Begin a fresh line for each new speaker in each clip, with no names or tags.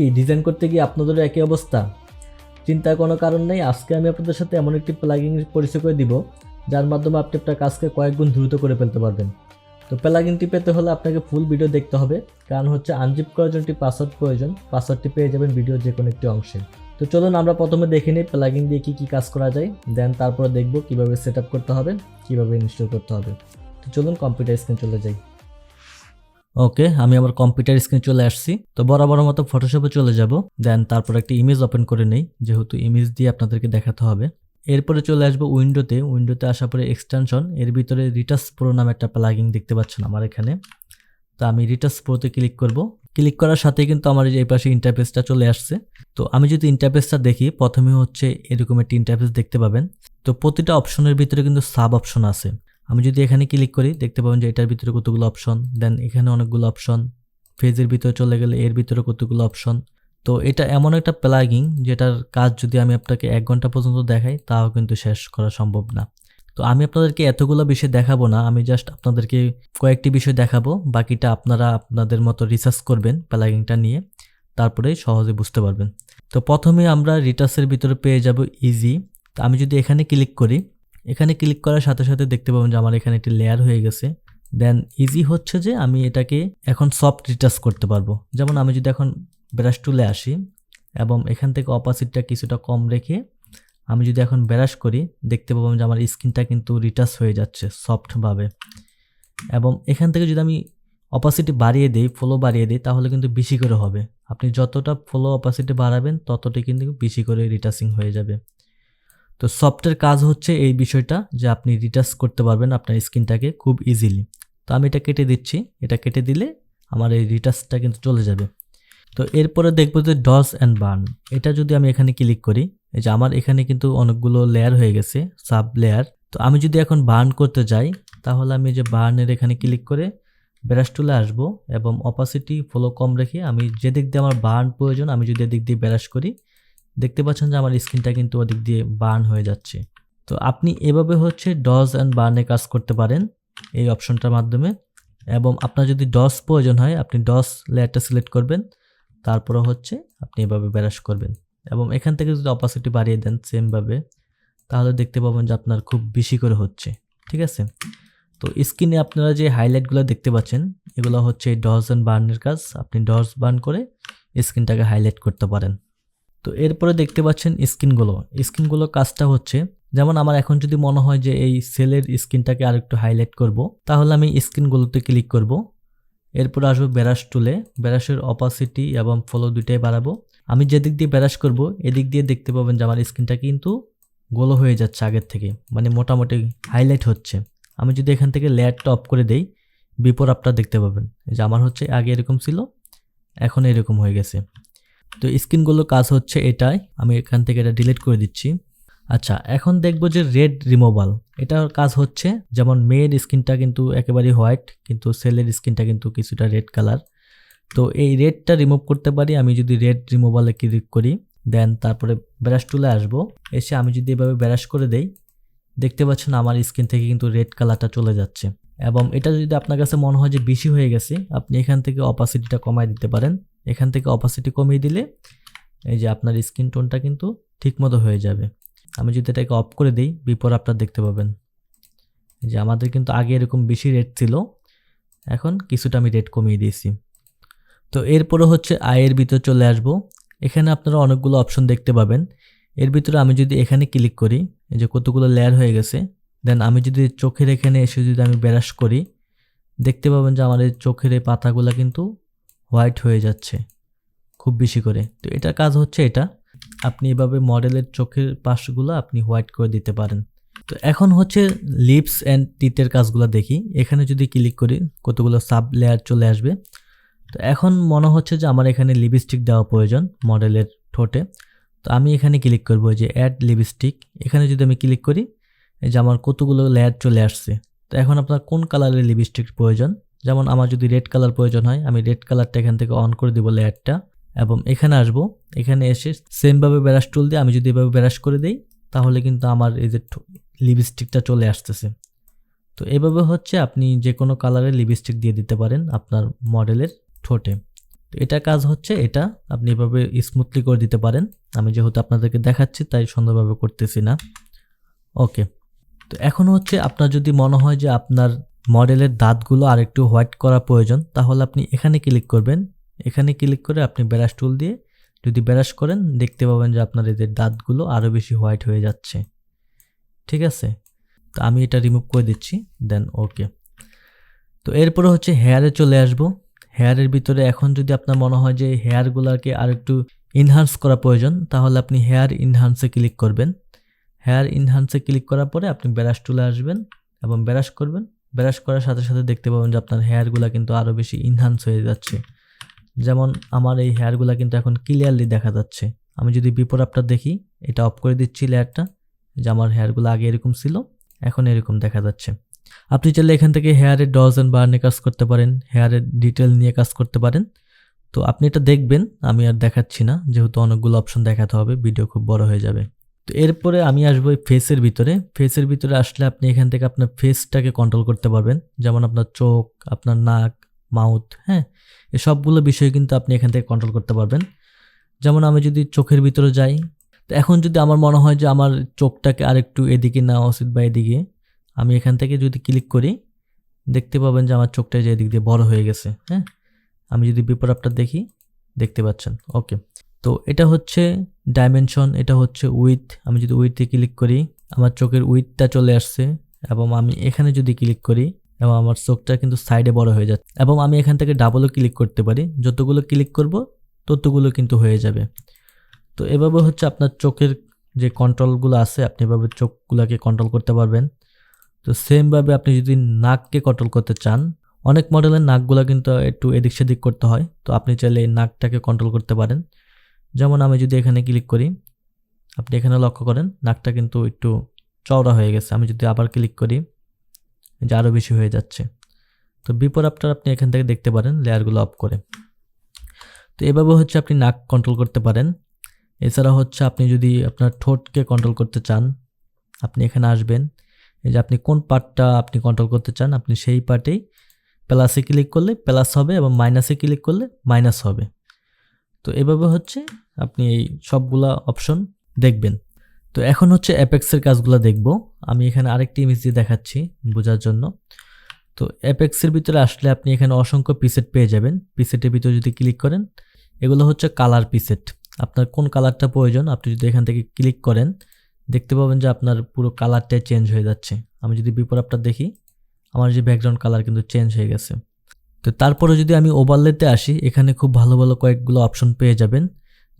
কি ডিজাইন করতে গিয়ে আপনাদেরও একই অবস্থা? চিন্তার কোনো কারণ নেই, আজকে আমি আপনাদের সাথে এমন একটি প্লাগিং পরিচয় করে দিব, যার মাধ্যমে আপনি আপনার কাজকে কয়েক গুণ দ্রুত করে ফেলতে পারবেন। তো প্লাগিনটি পেতে হলে আপনাকে ফুল ভিডিও দেখতে হবে, কারণ হচ্ছে আনজিপ করার জন্য পাসওয়ার্ড প্রয়োজন পাসওয়ার্ডটি পেয়ে যাবেন ভিডিওর যে কোনো একটি অংশে। তো চলুন আমরা প্রথমে দেখে নিই প্লাগিং দিয়ে কী কী কাজ করা যায় দেন তারপরে দেখব কীভাবে সেট করতে হবে, কীভাবে ইনস্টল করতে হবে। তো চলুন কম্পিউটার স্ক্রিন চলে যাই। ওকে, আমি আমার কম্পিউটার স্ক্রিনে চলে আসছি। তো বরাবর মতো ফটোশপে চলে যাব। দেন তারপর একটা ইমেজ ওপেন করে নেই, যেহেতু ইমেজ দিয়ে আপনাদেরকে দেখাতে হবে। এরপরে চলে আসব উইন্ডোতে। উইন্ডোতে আসার পরে এক্সটেনশন এর ভিতরে রিটাস প্রো নামে একটা প্লাগিং দেখতে পাচ্ছেন আমার এখানে। তো আমি রিটাস প্রোতে ক্লিক করব। ক্লিক করার সাথে কিন্তু আমার এই পাশে ইন্টারফেসটা চলে আসছে। তো আমি যদি ইন্টারফেসটা দেখি, প্রথমে হচ্ছে এরকম একটি ইন্টারফেস দেখতে পাবেন। তো প্রতিটা অপশনের ভিতরে কিন্তু সাব অপশন আছে। আমি যদি এখানে ক্লিক করি, দেখতে পাবেন যে এটার ভিতরে কতগুলো অপশন দেন এখানে অনেকগুলো অপশন ফেজের ভিতরে চলে গেলে এর ভিতরে কতগুলো অপশন তো এটা এমন একটা প্লাগিং যেটার কাজ যদি আমি আপনাকে এক ঘণ্টা পর্যন্ত দেখাই, তাও কিন্তু শেষ করা সম্ভব না। তো আমি আপনাদেরকে এতগুলো বিষয় দেখাবো না, আমি জাস্ট আপনাদেরকে কয়েকটি বিষয় দেখাবো, বাকিটা আপনারা আপনাদের মতো রিসার্চ করবেন প্লাগিংটা নিয়ে তারপরে সহজে বুঝতে পারবেন। তো প্রথমে আমরা রিটাসের ভিতরে পেয়ে যাব ইজি তো আমি যদি এখানে ক্লিক করি এখানে ক্লিক করার সাথে সাথে দেখতে পাবেন যে আমার এখানে একটি লেয়ার হয়ে গেছে। দেন ইজি হচ্ছে যে আমি এটাকে এখন সফট রিটাচ করতে পারব। যেমন আমি যদি এখন ব্রাশ টুলে আসি এবং এখান থেকে অপাসিটটা কিছুটা কম রেখে আমি যদি এখন ব্রাশ করি, দেখতে পাবেন যে আমার স্কিনটা কিন্তু রিটাচ হয়ে যাচ্ছে সফটভাবে এবং এখান থেকে যদি আমি অপাসিটি বাড়িয়ে দিই ফ্লো বাড়িয়ে দিই, তাহলে কিন্তু বেশি করে হবে। আপনি যতটা ফ্লো অপাসিটি বাড়াবেন, ততটাই কিন্তু বেশি করে রিটাচিং হয়ে যাবে। তো সফটের কাজ হচ্ছে এই বিষয়টা যে আপনি রিটাচ করতে পারবেন আপনার স্কিনটাকে খুব ইজিলি তো আমি এটা কেটে দিচ্ছি। এটা কেটে দিলে আমার এই রিটাচটা কিন্তু চলে যাবে। তো এরপরে দেখব যে ডস অ্যান্ড বার্ন এটা যদি আমি এখানে ক্লিক করি, এই যে আমার এখানে কিন্তু অনেকগুলো লেয়ার হয়ে গেছে সাব লেয়ার তো আমি যদি এখন বার্ন করতে যাই, তাহলে আমি যে বার্নের এখানে ক্লিক করে ব্রাশ টুলে আসব এবং অপাসিটি ফলো কম রেখে আমি যেদিক দিয়ে আমার বার্ন প্রয়োজন, আমি যদি এদিক দিয়ে ব্রাশ করি দেখতে পাচ্ছেন যে আমার স্কিনটা কিন্তু ওদিক দিয়ে বার্ন হয়ে যাচ্ছে। তো আপনি এভাবে হচ্ছে ডজ অ্যান্ড বার্নে কাজ করতে পারেন এই অপশনটার মাধ্যমে এবং আপনার যদি ডস প্রয়োজন হয়, আপনি ডস লেয়ারটা সিলেক্ট করবেন, তারপরে হচ্ছে আপনি এভাবে ব্যারাস করবেন এবং এখান থেকে যদি অপাসিটি বাড়িয়ে দেন সেমভাবে তাহলে দেখতে পাবেন যে আপনার খুব বেশি করে হচ্ছে, ঠিক আছে? তো স্ক্রিনে আপনারা যে হাইলাইটগুলো দেখতে পাচ্ছেন, এগুলো হচ্ছে ডস অ্যান্ড বার্নের কাজ। আপনি ডস বার্ন করে স্ক্রিনটাকে হাইলাইট করতে পারেন। তো এরপরে দেখতে পাচ্ছেন স্কিনগুলো। স্কিনগুলো কাজটা হচ্ছে, যেমন আমার এখন যদি মনে হয় যে এই সেলের স্কিনটাকে আর একটু হাইলাইট করব, তাহলে আমি স্কিনগুলোতে ক্লিক করব। এরপর আসব ব্যারাস টুলে। ব্যারাসের অপাসিটি এবং ফলো দুইটাই বাড়াবো। আমি যেদিক দিয়ে ব্যারাস করব, এদিক দিয়ে দেখতে পাবেন যে আমার স্কিনটা কিন্তু গোলো হয়ে যাচ্ছে আগের থেকে মানে মোটামুটি হাইলাইট হচ্ছে। আমি যদি এখান থেকে লেয়ারটা অফ করে দেই বিপর আপটা দেখতে পাবেন। যে আমার হচ্ছে আগে এরকম ছিল, এখন এরকম হয়ে গেছে। তো স্ক্রিনগুলোর কাজ হচ্ছে এটাই। আমি এখান থেকে এটা ডিলিট করে দিচ্ছি। আচ্ছা এখন দেখব যে রেড রিমুভাল এটার কাজ হচ্ছে, যেমন মেয়ের স্কিনটা কিন্তু একেবারেই হোয়াইট কিন্তু সেলের স্কিনটা কিন্তু কিছুটা রেড কালার তো এই রেডটা রিমুভ করতে পারি, আমি যদি রেড রিমুভালে ক্লিক করি দেন তারপরে ব্রাশ টুলে আসব। এসে আমি যদি এভাবে ব্রাশ করে দেই, দেখতে পাচ্ছেন আমার স্কিন থেকে কিন্তু রেড কালারটা চলে যাচ্ছে। এবং এটা যদি আপনার কাছে মনে হয় যে বেশি হয়ে গেছে, আপনি এখান থেকে অপাসিটিটা কমায় দিতে পারেন। এখান থেকে অপাসিটি কমিয়ে দিলে এই যে আপনার স্কিন টোনটা কিন্তু ঠিকমতো হয়ে যাবে। আমি যদি এটাকে অফ করে দিই বিপর আপনার দেখতে পাবেন। যে আমাদের কিন্তু আগে এরকম বেশি রেট ছিল, এখন কিছুটা আমি রেট কমিয়ে দিয়েছি। তো এরপরে হচ্ছে আয়ের ভিতর চলে আসব। এখানে আপনারা অনেকগুলো অপশন দেখতে পাবেন। এর ভিতরে আমি যদি এখানে ক্লিক করি, এই যে কতগুলো লেয়ার হয়ে গেছে দেন আমি যদি চোখের এখানে এসে যদি আমি ব্যারাস করি, দেখতে পাবেন যে আমার এই চোখের এই পাতাগুলো কিন্তু হোয়াইট হয়ে যাচ্ছে খুব বেশি করে। তো এটার কাজ হচ্ছে এটা, আপনি এভাবে মডেলের চোখের পাশগুলো আপনি হোয়াইট করে দিতে পারেন। তো এখন হচ্ছে লিপস অ্যান্ড টিথের কাজগুলো দেখি। এখানে যদি ক্লিক করি, কতগুলো সাব লেয়ার চলে আসবে। তো এখন মনে হচ্ছে যে আমার এখানে লিপস্টিক দেওয়া প্রয়োজন মডেলের ঠোঁটে। তো আমি এখানে ক্লিক করব যে অ্যাড লিপস্টিক। এখানে যদি আমি ক্লিক করি, এই যে আমার কতগুলো লেয়ার চলে আসছে। তো এখন আপনার কোন কালারের লিপস্টিক প্রয়োজন? যেমন আমার যদি রেড কালার প্রয়োজন হয়, আমি রেড কালারটা এখান থেকে অন করে দিব লেয়ারটা এবং এখানে আসব। এখানে এসে সেমভাবে ব্যারাস টুল দিয়ে আমি যদি এভাবে ব্যারাস করে দিই, তাহলে কিন্তু আমার এই যে লিপস্টিকটা চলে আসতেছে। তো এভাবে হচ্ছে আপনি যে কোনো কালারের লিপস্টিক দিয়ে দিতে পারেন আপনার মডেলের ঠোঁটে। তো এটা কাজ হচ্ছে এটা, আপনি এভাবে স্মুথলি করে দিতে পারেন। আমি যেহেতু আপনাদেরকে দেখাচ্ছি, তাই সুন্দরভাবে করতেছি না। ওকে তো এখন হচ্ছে আপনার যদি মনে হয় যে আপনার মডেলের দাঁতগুলো আরেকটু হোয়াইট করা প্রয়োজন, তাহলে আপনি এখানে ক্লিক করবেন। এখানে ক্লিক করে আপনি ব্রাশ টুল দিয়ে যদি ব্রাশ করেন, দেখতে পাবেন যে আপনার এদের দাঁতগুলো আরও বেশি হোয়াইট হয়ে যাচ্ছে। ঠিক আছে? তো আমি এটা রিমুভ করে দিচ্ছি, দেন ওকে। তো এরপরে হচ্ছে হেয়ারে চলে আসব। হেয়ারের ভিতরে এখন যদি আপনার মনে হয় যে হেয়ারগুলোকে আর একটু ইনহান্স করা প্রয়োজন, তাহলে আপনি হেয়ার ইনহান্সে ক্লিক করবেন। হেয়ার ইনহান্সে ক্লিক করার পরে আপনি ব্রাশ টুলে আসবেন এবং ব্রাশ করবেন। ব্রাশ করার সাথে সাথে দেখতে পাবেন যে আপনার হেয়ারগুলো কিন্তু আরও বেশি ইনহান্স হয়ে যাচ্ছে। যেমন আমার এই হেয়ারগুলো কিন্তু এখন ক্লিয়ারলি দেখা যাচ্ছে। আমি যদি বিপর আপটা দেখি, এটা অফ করে দিচ্ছি লেয়ারটা যে আমার হেয়ারগুলো আগে এরকম ছিল, এখন এরকম দেখা যাচ্ছে। আপনি চাইলে এখান থেকে হেয়ারের ডজ অ্যান্ড বার্নে কাজ করতে পারেন হেয়ারের ডিটেল নিয়ে কাজ করতে পারেন। তো আপনি এটা দেখবেন, আমি আর দেখাচ্ছি না, যেহেতু অনেকগুলো অপশন দেখাতে হবে ভিডিও খুব বড় হয়ে যাবে। তো এরপরে আমি আসব এই ফেসের ভিতরে। ফেসের ভিতরে আসলে আপনি এখান থেকে আপনার ফেসটাকে কন্ট্রোল করতে পারবেন। যেমন আপনার চোখ, আপনার নাক মাউথ হ্যাঁ? এই সবগুলো বিষয় কিন্তু আপনি এখান থেকে কন্ট্রোল করতে পারবেন। যেমন আমি যদি চোখের ভিতরে যাই, তো এখন যদি আমার মনে হয় যে আমার চোখটাকে আরেকটু এদিকে নেওয়া উচিত বা এদিকে, আমি এখান থেকে যদি ক্লিক করি, দেখতে পাবেন যে আমার চোখটা যে এদিক দিয়ে বড় হয়ে গেছে হ্যাঁ? আমি যদি বিপরাপটা দেখি, দেখতে পাচ্ছেন। ওকে তো এটা হচ্ছে ডাইমেনশন এটা হচ্ছে উইথ আমি যদি উইথে ক্লিক করি, আমার চোখের উইথটা চলে আসছে এবং আমি এখানে যদি ক্লিক করি, এবং আমার চোখটা কিন্তু সাইডে বড় হয়ে যাচ্ছে এবং আমি এখান থেকে ডাবলও ক্লিক করতে পারি। যতগুলো ক্লিক করব, ততগুলো কিন্তু হয়ে যাবে। তো এভাবে হচ্ছে আপনার চোখের যে কন্ট্রোলগুলো আছে, আপনি এভাবে চোখগুলোকে কন্ট্রোল করতে পারবেন। তো সেমভাবে আপনি যদি নাককে কন্ট্রোল করতে চান, অনেক মডেলের নাকগুলো কিন্তু একটু এদিক সেদিক করতে হয়। তো আপনি চাইলে এই নাকটাকে কন্ট্রোল করতে পারেন। যেমন আমি যদি এখানে ক্লিক করি, আপনি এখানে লক্ষ্য করেন নাকটা কিন্তু একটু চওড়া হয়ে গেছে। আমি যদি আবার ক্লিক করি যে আরও বেশি হয়ে যাচ্ছে। তো বিপর আপটার আপনি এখান থেকে দেখতে পারেন লেয়ারগুলো অফ করে। তো এভাবে হচ্ছে আপনি নাক কন্ট্রোল করতে পারেন। এছাড়া হচ্ছে আপনি যদি আপনার ঠোঁটকে কন্ট্রোল করতে চান, আপনি এখানে আসবেন। এই যে আপনি কোন পার্টটা আপনি কন্ট্রোল করতে চান, আপনি সেই পার্টেই প্লাসে ক্লিক করলে প্লাস হবে এবং মাইনাসে ক্লিক করলে মাইনাস হবে। তো এভাবে হচ্ছে আপনি এই সবগুলা অপশন দেখবেন। তো এখন হচ্ছে অ্যাপেক্সের কাজগুলো দেখব। আমি এখানে আরেকটি ইমেজ দিয়ে দেখাচ্ছি বোঝার জন্য। তো অ্যাপেক্সের ভিতরে আসলে আপনি এখানে অসংখ্য পিসেট পেয়ে যাবেন। পিসেটের ভিতরে যদি ক্লিক করেন, এগুলো হচ্ছে কালার পিসেট আপনার কোন কালারটা প্রয়োজন, আপনি যদি এখান থেকে ক্লিক করেন, দেখতে পাবেন যে আপনার পুরো কালারটাই চেঞ্জ হয়ে যাচ্ছে। আমি যদি বিপরাপটা দেখি, আমার যে ব্যাকগ্রাউন্ড কালার কিন্তু চেঞ্জ হয়ে গেছে। তো তারপরে যদি আমি ওভারলেতে আসি, এখানে খুব ভালো ভালো কয়েকগুলো অপশন পেয়ে যাবেন।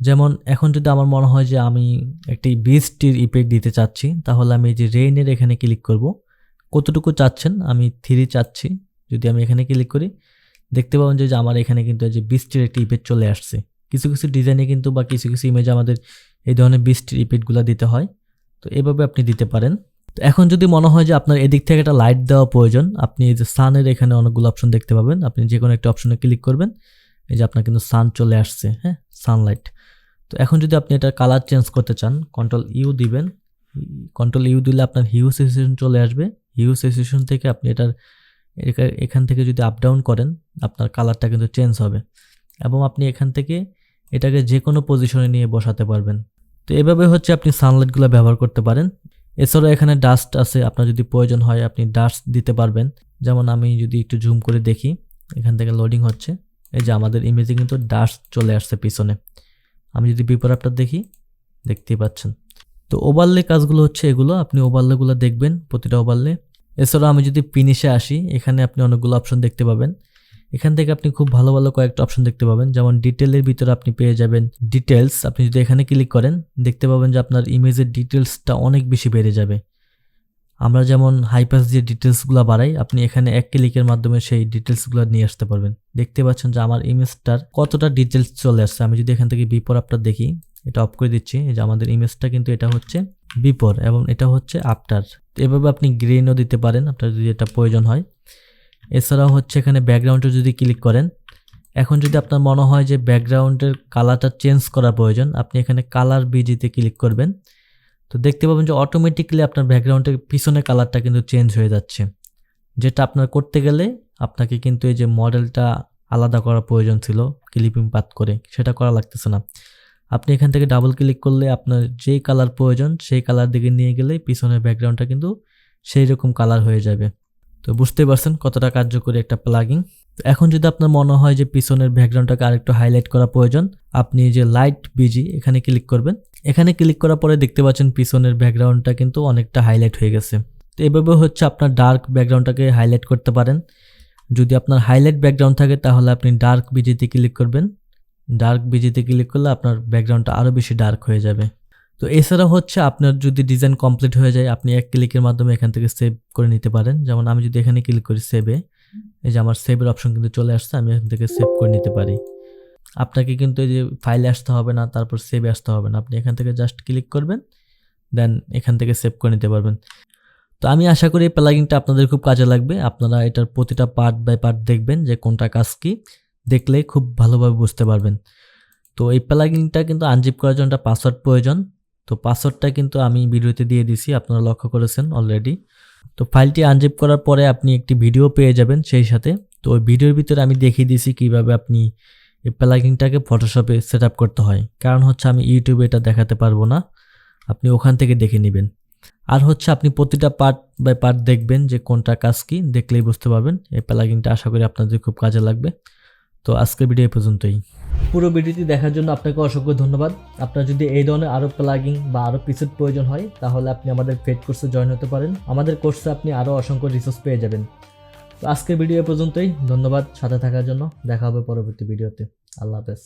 যেমন, এখন যদি আমার মনে হয় যে আমি একটি বৃষ্টির ইফেক্ট দিতে চাচ্ছি, তাহলে আমি এই যে রেইনের এখানে ক্লিক করব। কতটুকু চাচ্ছেন? আমি থ্রি চাচ্ছি, যদি আমি এখানে ক্লিক করি, দেখতে পাবেন যে আমার এখানে কিন্তু এই যে বৃষ্টির একটি ইফেক্ট চলে আসছে। কিছু কিছু ডিজাইনে কিন্তু বা কিছু কিছু ইমেজে আমাদের এই ধরনের বৃষ্টির ইফেক্টগুলো দিতে হয়। তো এভাবে আপনি দিতে পারেন। তো এখন যদি মনে হয় যে আপনার এদিক থেকে একটা লাইট দেওয়া প্রয়োজন, আপনি এই যে সানের এখানে অনেকগুলো অপশন দেখতে পাবেন। আপনি যে কোনো একটা অপশনে ক্লিক করবেন। এই যে আপনার কিন্তু সান চলে আসছে হ্যাঁ? সানলাইট তো এখন যদি আপনি এটা কালার চেঞ্জ করতে চান কন্ট্রোল ইউ দিবেন। কন্ট্রোল ইউ দিলে আপনার হিউ সেসেশন চলে আসবে। হিউ সেসেশন থেকে আপনি এটার এখান থেকে যদি আপ ডাউন করেন, আপনার কালারটা কিন্তু চেঞ্জ হবে। এবং আপনি এখান থেকে এটাকে যে কোনো পজিশনে নিয়ে বসাতে পারবেন। তো এভাবে হচ্ছে আপনি সানলাইটগুলো ব্যবহার করতে পারেন। এছাড়াও এখানে ডাস্ট আছে, আপনার যদি প্রয়োজন হয় আপনি ডাস্ট দিতে পারবেন। যেমন আমি যদি একটু জুম করে দেখি, এখান থেকে লোডিং হচ্ছে। এই যে আমাদের ইমেজে কিন্তু ডাস্ট চলে আসছে পিছনে। আমি যদি বিপর আপটা দেখি, দেখতেই পাচ্ছেন। তো ওভারলে কাজগুলো হচ্ছে এগুলো, আপনি ওভারলেগুলো দেখবেন প্রতিটা ওভারলে এছাড়াও আমি যদি ফিনিশে আসি, এখানে আপনি অনেকগুলো অপশন দেখতে পাবেন। এখান থেকে আপনি খুব ভালো ভালো কয়েকটা অপশন দেখতে পাবেন। যেমন ডিটেলের ভিতরে আপনি পেয়ে যাবেন ডিটেলস আপনি যদি এখানে ক্লিক করেন, দেখতে পাবেন যে আপনার ইমেজের ডিটেলসটা অনেক বেশি বেড়ে যাবে। আমরা যেমন হাইপাস দিয়ে ডিটেলসগুলো বাড়াই, আপনি এখানে এক ক্লিকের মাধ্যমে সেই ডিটেলসগুলো নিয়ে আসতে পারবেন। দেখতে পাচ্ছেন যে আমার ইমেজটার কতটা ডিটেলস চলে আসছে। আমি যদি এখান থেকে বিপর আপটা দেখি, এটা অফ করে দিচ্ছি। যে আমাদের ইমেজটা কিন্তু এটা হচ্ছে বিপর এবং এটা হচ্ছে আফটার এভাবে আপনি গ্রেনও দিতে পারেন। আপনার যদি এটা প্রয়োজন হয়। এছাড়াও হচ্ছে এখানে ব্যাকগ্রাউন্ডে যদি ক্লিক করেন, এখন যদি আপনার মনে হয় যে ব্যাকগ্রাউন্ডের কালারটা চেঞ্জ করা প্রয়োজন, আপনি এখানে কালার বিজিতে ক্লিক করবেন। তো দেখতে পাবেন যে অটোমেটিকলি আপনার ব্যাকগ্রাউন্ডের পিছনে কালারটা কিন্তু চেঞ্জ হয়ে যাচ্ছে। যেটা আপনার করতে গেলে আপনাকে কিন্তু এই যে মডেলটা আলাদা করা প্রয়োজন ছিল ক্লিপিং পাত করে, সেটা করা লাগতেছে না। আপনি এখান থেকে ডাবল ক্লিক করলে আপনার যেই কালার প্রয়োজন, সেই কালার দিকে নিয়ে গেলে পিছনের ব্যাকগ্রাউন্ডটা কিন্তু সেই রকম কালার হয়ে যাবে। তো বুঝতেই পারছেন কতটা কার্যকরী একটা প্লাগিং তো এখন যদি আপনার মনে হয় যে পিছনের ব্যাকগ্রাউন্ডটাকে আরেকটু হাইলাইট করা প্রয়োজন, আপনি যে লাইট বিজি এখানে ক্লিক করবেন। এখানে ক্লিক করার পরে দেখতে পাচ্ছেন পিছনের ব্যাকগ্রাউন্ডটা কিন্তু অনেকটা হাইলাইট হয়ে গেছে। তো এভাবে হচ্ছে আপনার ডার্ক ব্যাকগ্রাউন্ডটাকে হাইলাইট করতে পারেন। যদি আপনার হাইলাইট ব্যাকগ্রাউন্ড থাকে, তাহলে আপনি ডার্ক বিজিতে ক্লিক করবেন। ডার্ক বিজিতে ক্লিক করলে আপনার ব্যাকগ্রাউন্ডটা আরও বেশি ডার্ক হয়ে যাবে। তো এছাড়া হচ্ছে আপনার যদি ডিজাইন কমপ্লিট হয়ে যায়, আপনি এক ক্লিকের মাধ্যমে এখান থেকে সেভ করে নিতে পারেন। যেমন আমি যদি এখানে ক্লিক করি সেভে এই যে আমার সেভের অপশন কিন্তু চলে আসছে, আমি এখান থেকে সেভ করে নিতে পারি। আপনাকে কিন্তু এই যে ফাইলে আসতে হবে না, তারপর সেভে আসতে হবে না। আপনি এখান থেকে জাস্ট ক্লিক করবেন দেন এখান থেকে সেভ করে নিতে পারবেন। তো আমি আশা করি এই প্লাগিংটা আপনাদের খুব কাজে লাগবে। আপনারা এটার প্রতিটা পার্ট বাই পার্ট দেখবেন যে কোনটা কাজ কী। দেখলে খুব ভালোভাবে বুঝতে পারবেন। তো এই প্লাগিংটা কিন্তু আনজিপ করার জন্য একটা পাসওয়ার্ড প্রয়োজন। তো পাসওয়ার্ডটা কিন্তু আমি ভিডিওতে দিয়ে দিছি, আপনারা লক্ষ্য করেছেন অলরেডি তো ফাইলটি আনজিপ করার পরে আপনি একটি ভিডিও পেয়ে যাবেন সেই সাথে। তো ওই ভিডিওর ভিতরে আমি দেখিয়ে দিয়েছি কীভাবে আপনি এই প্লাগিংটাকে ফটোশপে সেট করতে হয়। কারণ হচ্ছে আমি ইউটিউবে এটা দেখাতে পারব না, আপনি ওখান থেকে দেখে নেবেন। আর হচ্ছে আপনি প্রতিটা পার্ট বাই পার্ট দেখবেন যে কোনটা কাজ কি, দেখলেই বুঝতে পারবেন। এই প্লাগিংটা আশা করি আপনাদের খুব কাজে লাগবে। তো আজকের ভিডিও পর্যন্তই। পুরো ভিডিওটি দেখার জন্য আপনাকে অসংখ্য ধন্যবাদ। আপনার যদি এই ধরনের আরও প্লাগিং বা আরও পিসের প্রয়োজন হয়, তাহলে আপনি আমাদের ফেড কোর্সে জয়েন হতে পারেন। আমাদের কোর্সে আপনি আরও অসংখ্য রিসোর্স পেয়ে যাবেন। তো আজকের ভিডিও পর্যন্তই। ধন্যবাদ সাথে থাকার জন্য। দেখা হবে পরবর্তী ভিডিওতে আল্লাহ হাফেজ।